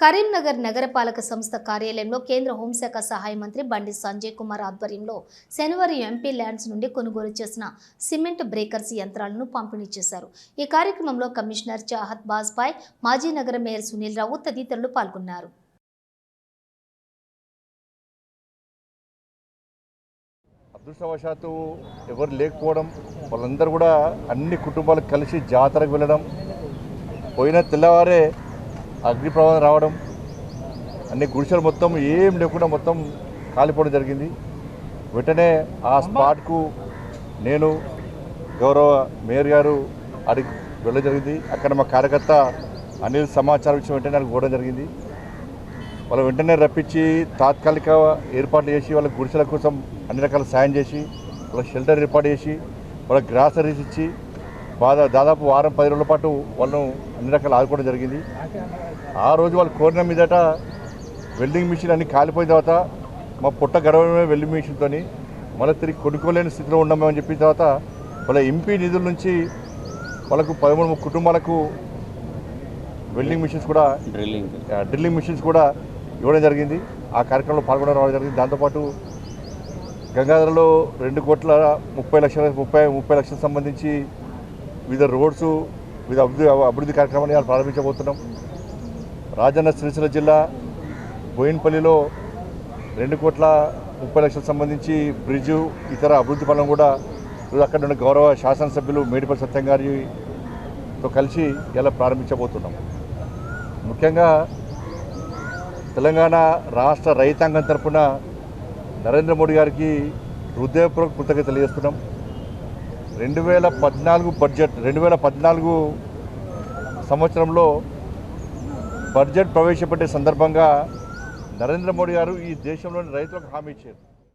కరీంనగర్ నగరపాలక సంస్థ కార్యాలయంలో కేంద్ర హోంశాఖ సహాయ మంత్రి బండి సంజయ్ కుమార్ ఆధ్వర్యంలో శనివారం ఎంపీ ల్యాండ్స్ నుండి కొనుగోలు చేసిన సిమెంట్ బ్రేకర్స్ యంత్రాలను పంపిణీ చేశారు. ఈ కార్యక్రమంలో కమిషనర్ చాహత్ బాజ్పాయ్ మాజీ నగర మేయర్ సునీల్ రావు తదితరులు పాల్గొన్నారు. అదృష్టవశాత్తు ఎవరు లేకపోవడం వాళ్ళందరూ కూడా అన్ని కుటుంబాలు కలిసి జాతరకు వెళ్ళడం పోయిన తెల్లవారే అగ్ని ప్రమాదం రావడం అన్ని గుడిసెలు మొత్తం ఏం లేకుండా మొత్తం కాలిపోవడం జరిగింది. వెంటనే ఆ స్పాట్కు నేను గౌరవ మేయర్ గారు అడిగి వెళ్ళడం జరిగింది. అక్కడ మా కార్యకర్త అనిల్ సమాచారం ఇచ్చిన వెంటనే నాకు పోవడం జరిగింది. వాళ్ళు వెంటనే రప్పించి తాత్కాలిక ఏర్పాట్లు చేసి వాళ్ళ గుడిసెల కోసం అన్ని రకాల సాయం చేసి వాళ్ళకి షెల్టర్ ఏర్పాటు చేసి వాళ్ళకి గ్రాసరీస్ ఇచ్చి దాదాపు వారం పది రోజుల పాటు వాళ్ళను అన్ని రకాలు ఆదుకోవడం జరిగింది. ఆ రోజు వాళ్ళు కోరిన మీదట వెల్డింగ్ మిషన్ అన్ని కాలిపోయిన తర్వాత మా పుట్ట గడవడమే వెల్డింగ్ మిషన్తో మళ్ళీ తిరిగి కొనుక్కోలేని స్థితిలో ఉన్నామని చెప్పిన తర్వాత వాళ్ళ ఎంపీ నిధుల నుంచి వాళ్ళకు పదమూడు కుటుంబాలకు వెల్డింగ్ మిషన్స్ కూడా డ్రిల్లింగ్. డ్రిల్లింగ్ మిషన్స్ కూడా ఇవ్వడం జరిగింది. ఆ కార్యక్రమంలో పాల్గొనడం రావడం జరిగింది. దాంతోపాటు గంగాధరలో రెండు కోట్ల ముప్పై లక్షల ముప్పై ముప్పై లక్షలకు సంబంధించి వివిధ రోడ్స్ వివిధ అభివృద్ధి అభివృద్ధి కార్యక్రమాన్ని ఇవాళ ప్రారంభించబోతున్నాం. రాజన్న సిరిసిల్ల జిల్లా బోయిన్పల్లిలో రెండు కోట్ల ముప్పై లక్షలకు సంబంధించి బ్రిడ్జు ఇతర అభివృద్ధి పనులను కూడా అక్కడ ఉన్న గౌరవ శాసనసభ్యులు మేడిపల్లి సత్యం గారితో కలిసి ఇలా ప్రారంభించబోతున్నాం. ముఖ్యంగా తెలంగాణ రాష్ట్ర రైతాంగం తరఫున నరేంద్ర మోడీ గారికి హృదయపూర్వక కృతజ్ఞత తెలియజేస్తున్నాం. రెండు వేల పద్నాలుగు బడ్జెట్ రెండు వేల పద్నాలుగు సంవత్సరంలో బడ్జెట్ ప్రవేశపెట్టే సందర్భంగా నరేంద్ర మోడీ గారు ఈ దేశంలోని రైతులకు హామీ ఇచ్చారు.